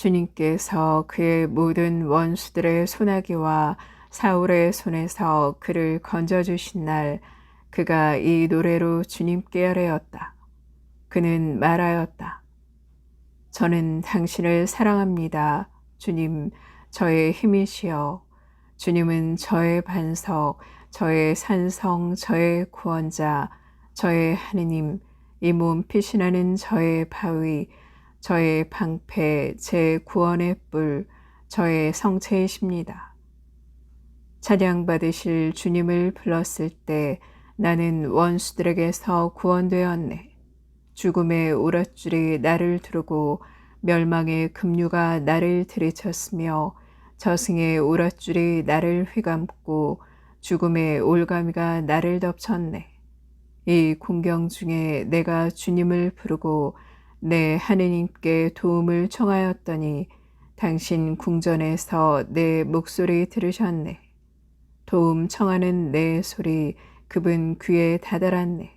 주님께서 그의 모든 원수들의 소나기와 사울의 손에서 그를 건져주신 날 그가 이 노래로 주님께 아뢰었다. 그는 말하였다. 저는 당신을 사랑합니다. 주님, 저의 힘이시여. 주님은 저의 반석, 저의 산성, 저의 구원자, 저의 하느님, 이 몸 피신하는 저의 바위, 저의 방패, 제 구원의 뿔, 저의 성체이십니다. 찬양 받으실 주님을 불렀을 때 나는 원수들에게서 구원되었네. 죽음의 오랏줄이 나를 두르고 멸망의 급류가 나를 들이쳤으며 저승의 오랏줄이 나를 휘감고 죽음의 올가미가 나를 덮쳤네. 이 공경 중에 내가 주님을 부르고 내 하느님께 도움을 청하였더니 당신 궁전에서 내 목소리 들으셨네. 도움 청하는 내 소리 그분 귀에 다다랐네.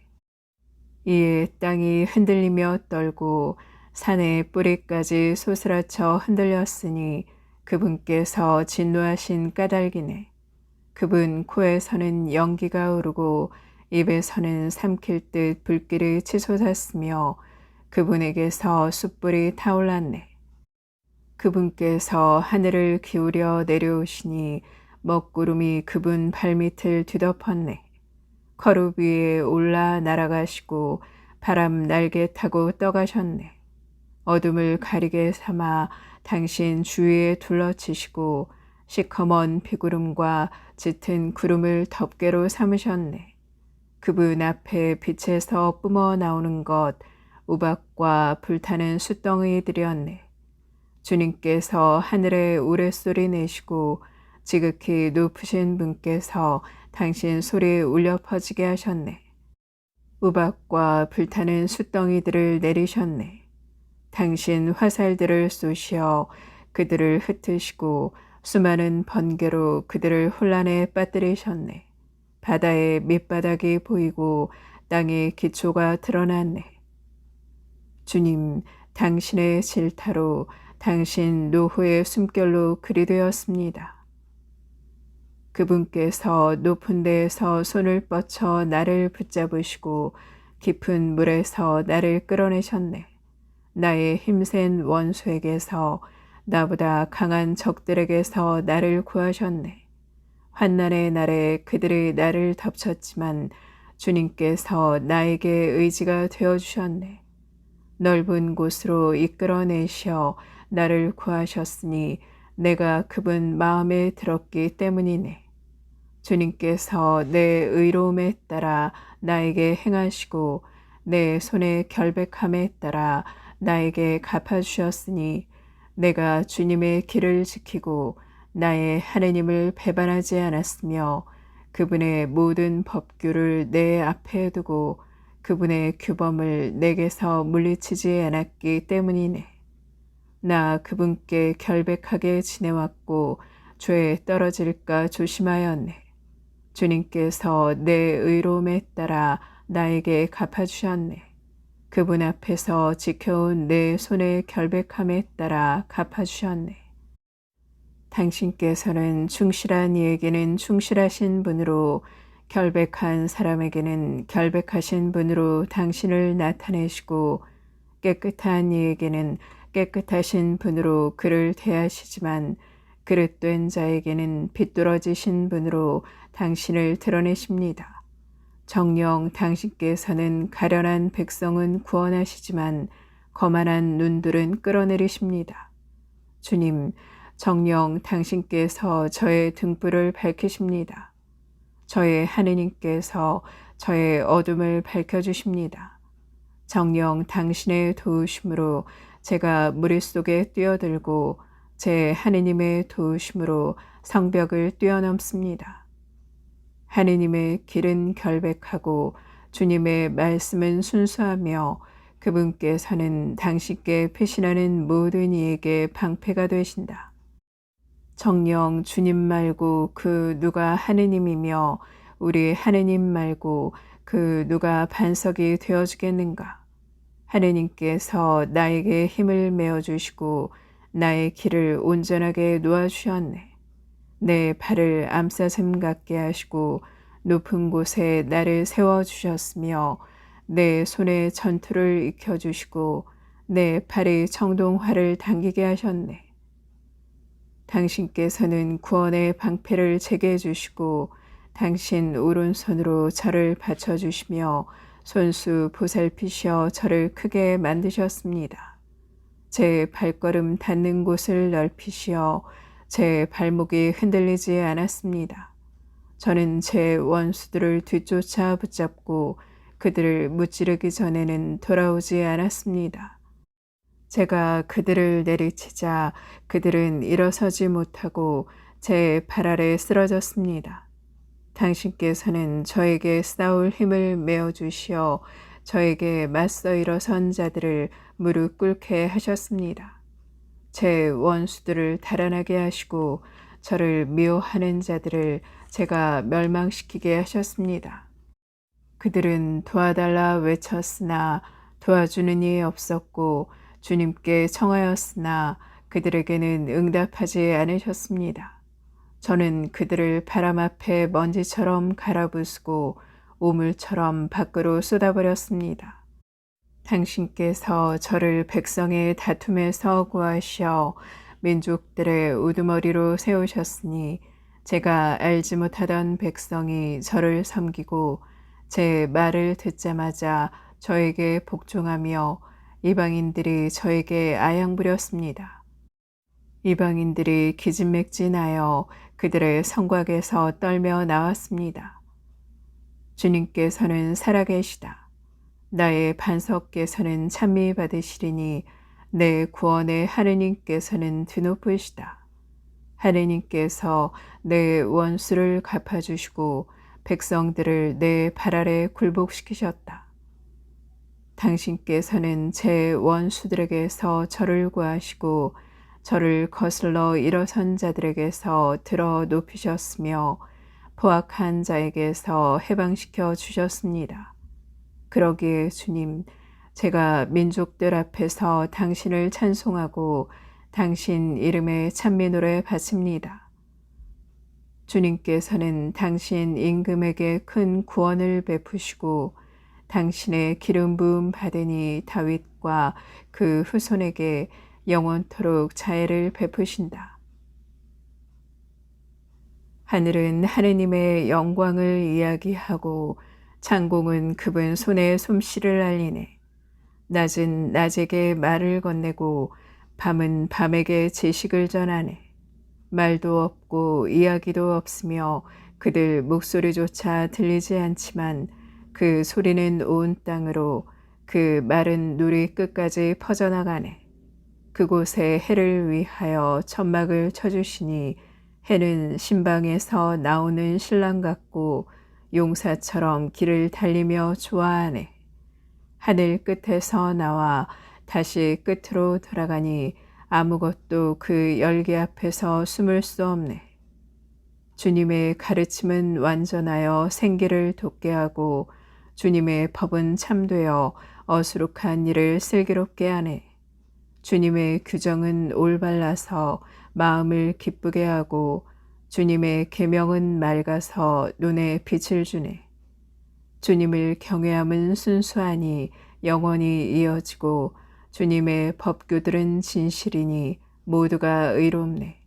이에 땅이 흔들리며 떨고 산의 뿌리까지 소스라쳐 흔들렸으니 그분께서 진노하신 까닭이네. 그분 코에서는 연기가 오르고 입에서는 삼킬 듯 불길이 치솟았으며 그분에게서 숯불이 타올랐네. 그분께서 하늘을 기울여 내려오시니 먹구름이 그분 발밑을 뒤덮었네. 거룩 위에 올라 날아가시고 바람 날개 타고 떠가셨네. 어둠을 가리게 삼아 당신 주위에 둘러치시고 시커먼 비구름과 짙은 구름을 덮개로 삼으셨네. 그분 앞에 빛에서 뿜어 나오는 것 우박과 불타는 숯덩이들이었네. 주님께서 하늘에 우레소리 내시고 지극히 높으신 분께서 당신 소리 울려 퍼지게 하셨네. 우박과 불타는 숯덩이들을 내리셨네. 당신 화살들을 쏘시어 그들을 흩으시고 수많은 번개로 그들을 혼란에 빠뜨리셨네. 바다의 밑바닥이 보이고 땅의 기초가 드러났네. 주님, 당신의 질타로 당신 노후의 숨결로 그리 되었습니다. 그분께서 높은 데에서 손을 뻗쳐 나를 붙잡으시고 깊은 물에서 나를 끌어내셨네. 나의 힘센 원수에게서 나보다 강한 적들에게서 나를 구하셨네. 환난의 날에 그들이 나를 덮쳤지만 주님께서 나에게 의지가 되어 주셨네. 넓은 곳으로 이끌어내셔 나를 구하셨으니 내가 그분 마음에 들었기 때문이네. 주님께서 내 의로움에 따라 나에게 행하시고 내 손의 결백함에 따라 나에게 갚아주셨으니 내가 주님의 길을 지키고 나의 하느님을 배반하지 않았으며 그분의 모든 법규를 내 앞에 두고 그분의 규범을 내게서 물리치지 않았기 때문이네. 나 그분께 결백하게 지내왔고 죄에 떨어질까 조심하였네. 주님께서 내 의로움에 따라 나에게 갚아주셨네. 그분 앞에서 지켜온 내 손의 결백함에 따라 갚아주셨네. 당신께서는 충실한 이에게는 충실하신 분으로 결백한 사람에게는 결백하신 분으로 당신을 나타내시고 깨끗한 이에게는 깨끗하신 분으로 그를 대하시지만 그릇된 자에게는 비뚤어지신 분으로 당신을 드러내십니다. 정령 당신께서는 가련한 백성은 구원하시지만 거만한 눈들은 끌어내리십니다. 주님, 정령 당신께서 저의 등불을 밝히십니다. 저의 하느님께서 저의 어둠을 밝혀주십니다. 정령 당신의 도우심으로 제가 무리 속에 뛰어들고 제 하느님의 도우심으로 성벽을 뛰어넘습니다. 하느님의 길은 결백하고 주님의 말씀은 순수하며 그분께서는 당신께 배신하는 모든 이에게 방패가 되신다. 정령 주님 말고 그 누가 하느님이며 우리 하느님 말고 그 누가 반석이 되어 주겠는가? 하느님께서 나에게 힘을 메어 주시고 나의 길을 온전하게 놓아 주셨네. 내 발을 암사슴 같게 하시고 높은 곳에 나를 세워 주셨으며 내 손에 전투를 익혀 주시고 내 팔에 정동화를 당기게 하셨네. 당신께서는 구원의 방패를 제게 해주시고 당신 오른손으로 저를 받쳐 주시며 손수 보살피시어 저를 크게 만드셨습니다. 제 발걸음 닿는 곳을 넓히시어 제 발목이 흔들리지 않았습니다. 저는 제 원수들을 뒤쫓아 붙잡고 그들을 무찌르기 전에는 돌아오지 않았습니다. 제가 그들을 내리치자 그들은 일어서지 못하고 제 발 아래 쓰러졌습니다. 당신께서는 저에게 싸울 힘을 메어 주시어 저에게 맞서 일어선 자들을 무릎 꿇게 하셨습니다. 제 원수들을 달아나게 하시고 저를 미워하는 자들을 제가 멸망시키게 하셨습니다. 그들은 도와달라 외쳤으나 도와주는 이 없었고 주님께 청하였으나 그들에게는 응답하지 않으셨습니다. 저는 그들을 바람 앞에 먼지처럼 갈아부수고 우물처럼 밖으로 쏟아버렸습니다. 당신께서 저를 백성의 다툼에서 구하시어 민족들의 우두머리로 세우셨으니 제가 알지 못하던 백성이 저를 섬기고 제 말을 듣자마자 저에게 복종하며 이방인들이 저에게 아양 부렸습니다. 이방인들이 기진맥진하여 그들의 성곽에서 떨며 나왔습니다. 주님께서는 살아계시다. 나의 반석께서는 찬미 받으시리니 내 구원의 하느님께서는 드높으시다. 하느님께서 내 원수를 갚아주시고 백성들을 내 발 아래 굴복시키셨다. 당신께서는 제 원수들에게서 저를 구하시고 저를 거슬러 일어선 자들에게서 들어 높이셨으며 포악한 자에게서 해방시켜 주셨습니다. 그러기에 주님, 제가 민족들 앞에서 당신을 찬송하고 당신 이름에 찬미 노래 바칩니다. 주님께서는 당신 임금에게 큰 구원을 베푸시고 당신의 기름 부음 받으니 다윗과 그 후손에게 영원토록 자애를 베푸신다. 하늘은 하느님의 영광을 이야기하고 창공은 그분 손의 솜씨를 알리네. 낮은 낮에게 말을 건네고 밤은 밤에게 지식을 전하네. 말도 없고 이야기도 없으며 그들 목소리조차 들리지 않지만 그 소리는 온 땅으로 그 마른 누리 끝까지 퍼져나가네. 그곳에 해를 위하여 천막을 쳐주시니 해는 신방에서 나오는 신랑 같고 용사처럼 길을 달리며 좋아하네. 하늘 끝에서 나와 다시 끝으로 돌아가니 아무것도 그 열기 앞에서 숨을 수 없네. 주님의 가르침은 완전하여 생기를 돋게 하고 주님의 법은 참되어 어수룩한 일을 슬기롭게 하네. 주님의 규정은 올발라서 마음을 기쁘게 하고 주님의 계명은 맑아서 눈에 빛을 주네. 주님을 경외함은 순수하니 영원히 이어지고 주님의 법규들은 진실이니 모두가 의롭네.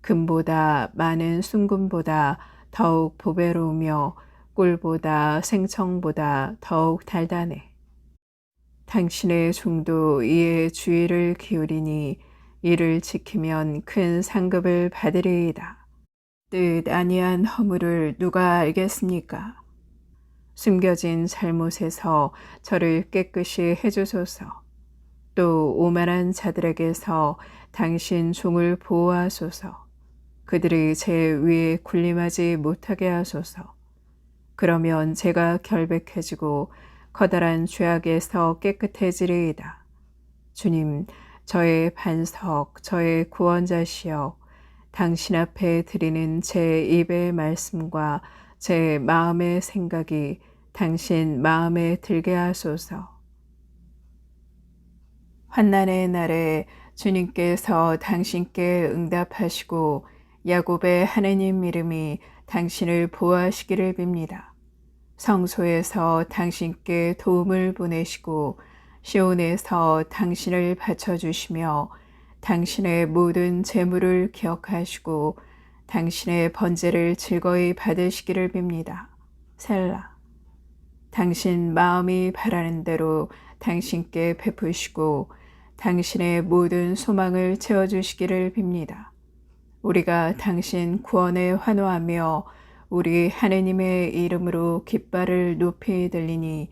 금보다 많은 순금보다 더욱 보배로우며 꿀보다 생청보다 더욱 달다네. 당신의 종도 이에 주의를 기울이니 이를 지키면 큰 상급을 받으리이다. 뜻 아니한 허물을 누가 알겠습니까? 숨겨진 잘못에서 저를 깨끗이 해주소서. 또 오만한 자들에게서 당신 종을 보호하소서. 그들이 제 위에 군림하지 못하게 하소서. 그러면 제가 결백해지고 커다란 죄악에서 깨끗해지리이다. 주님, 저의 반석, 저의 구원자시여, 당신 앞에 드리는 제 입의 말씀과 제 마음의 생각이 당신 마음에 들게 하소서. 환난의 날에 주님께서 당신께 응답하시고 야곱의 하나님 이름이 당신을 보호하시기를 빕니다. 성소에서 당신께 도움을 보내시고 시온에서 당신을 받쳐주시며 당신의 모든 재물을 기억하시고 당신의 번제를 즐거이 받으시기를 빕니다. 셀라. 당신 마음이 바라는 대로 당신께 베푸시고 당신의 모든 소망을 채워주시기를 빕니다. 우리가 당신 구원에 환호하며 우리 하느님의 이름으로 깃발을 높이 들리니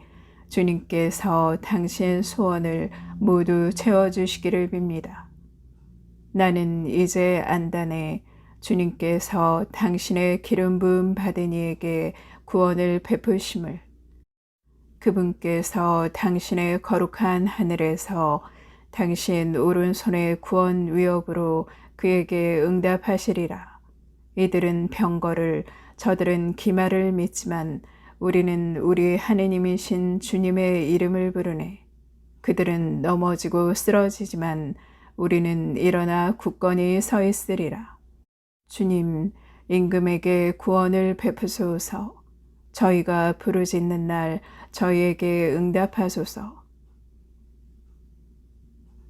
주님께서 당신 소원을 모두 채워주시기를 빕니다. 나는 이제 안다네 주님께서 당신의 기름 부음 받은 이에게 구원을 베푸심을 그분께서 당신의 거룩한 하늘에서 당신 오른손의 구원 위협으로 그에게 응답하시리라. 이들은 병거를 저들은 기마를 믿지만 우리는 우리 하느님이신 주님의 이름을 부르네. 그들은 넘어지고 쓰러지지만 우리는 일어나 굳건히 서 있으리라. 주님, 임금에게 구원을 베푸소서. 저희가 부르짖는 날 저희에게 응답하소서.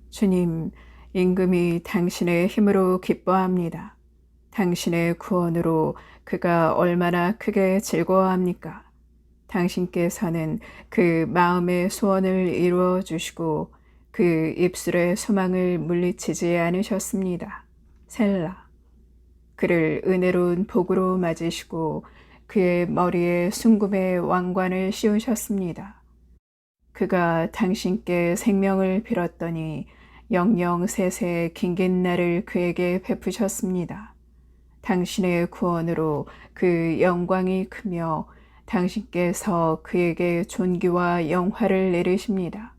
주님, 임금이 당신의 힘으로 기뻐합니다. 당신의 구원으로 그가 얼마나 크게 즐거워합니까? 당신께서는 그 마음의 소원을 이루어 주시고 그 입술의 소망을 물리치지 않으셨습니다. 셀라. 그를 은혜로운 복으로 맞으시고 그의 머리에 순금의 왕관을 씌우셨습니다. 그가 당신께 생명을 빌었더니 영영 세세 긴긴 날을 그에게 베푸셨습니다. 당신의 구원으로 그 영광이 크며 당신께서 그에게 존귀와 영화를 내리십니다.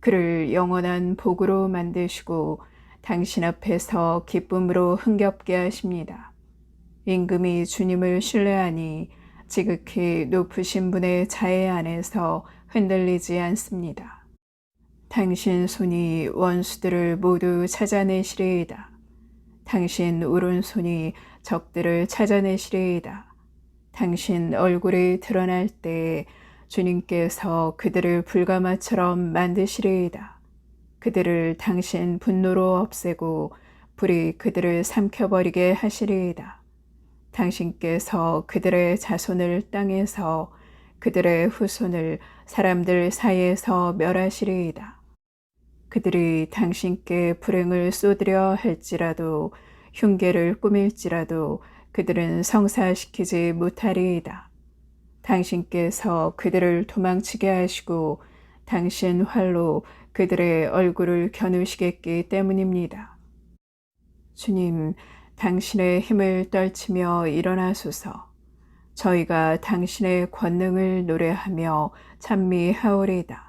그를 영원한 복으로 만드시고 당신 앞에서 기쁨으로 흥겹게 하십니다. 임금이 주님을 신뢰하니 지극히 높으신 분의 자애 안에서 흔들리지 않습니다. 당신 손이 원수들을 모두 찾아내시리이다. 당신 오른손이 적들을 찾아내시리이다. 당신 얼굴이 드러날 때 주님께서 그들을 불가마처럼 만드시리이다. 그들을 당신 분노로 없애고 불이 그들을 삼켜버리게 하시리이다. 당신께서 그들의 자손을 땅에서 그들의 후손을 사람들 사이에서 멸하시리이다. 그들이 당신께 불행을 쏟으려 할지라도 흉계를 꾸밀지라도 그들은 성사시키지 못하리이다. 당신께서 그들을 도망치게 하시고 당신 활로 그들의 얼굴을 겨누시겠기 때문입니다. 주님, 당신의 힘을 떨치며 일어나소서. 저희가 당신의 권능을 노래하며 찬미하오리다.